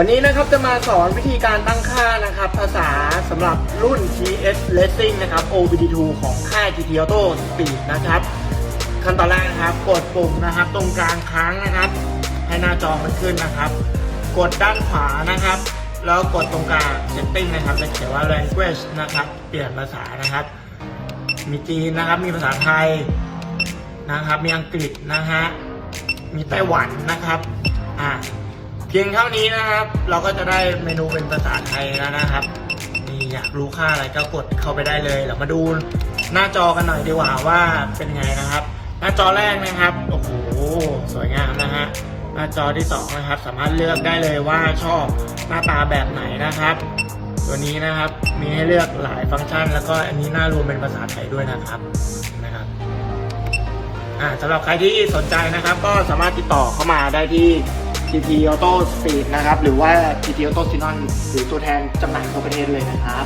วันนี้นะครับจะมาสอนวิธีการตั้งค่านะครับ ภาษาสำหรับรุ่น TS Racing นะครับ OBD2 ของค่าย GT Auto Speed นะครับ ขั้นตอนแรกนะครับ กดปุ่มนะครับ ตรงกลางค้างนะครับ ให้หน้าจอมันขึ้นนะครับ กดด้านขวานะครับ แล้วกดตรงกลาง setting นะครับจะเขียนว่า language นะครับ เปลี่ยนภาษานะครับ มีจีนนะครับ มีภาษาไทยนะครับ มีอังกฤษนะฮะมีไต้หวันนะครับอ่า เพียงเท่านี้นะครับ เราก็จะได้เมนูเป็นภาษาไทยแล้วนะครับนี่อยากรู้ค่าอะไรก็กดเข้าไปได้เลยเรามาดูหน้าจอกันหน่อยดีกว่าว่าเป็นไงนะครับ หน้าจอแรกนะครับโอ้โหสวยงามนะฮะหน้าจอที่สองนะครับสามารถเลือกได้เลยว่าชอบหน้าตาแบบไหนนะครับ ตัวนี้นะครับมีให้เลือกหลายฟังก์ชัน แล้วก็อันนี้น่ารวมเป็นภาษาไทยด้วยนะครับนะครับอ่าสำหรับใครที่สนใจนะครับ ก็สามารถติดต่อเข้ามาได้ที่ GT Auto Speed นะครับ หรือว่า GT Auto Sinon หรือตัวแทนจำหน่ายทั่วประเทศเลยนะครับ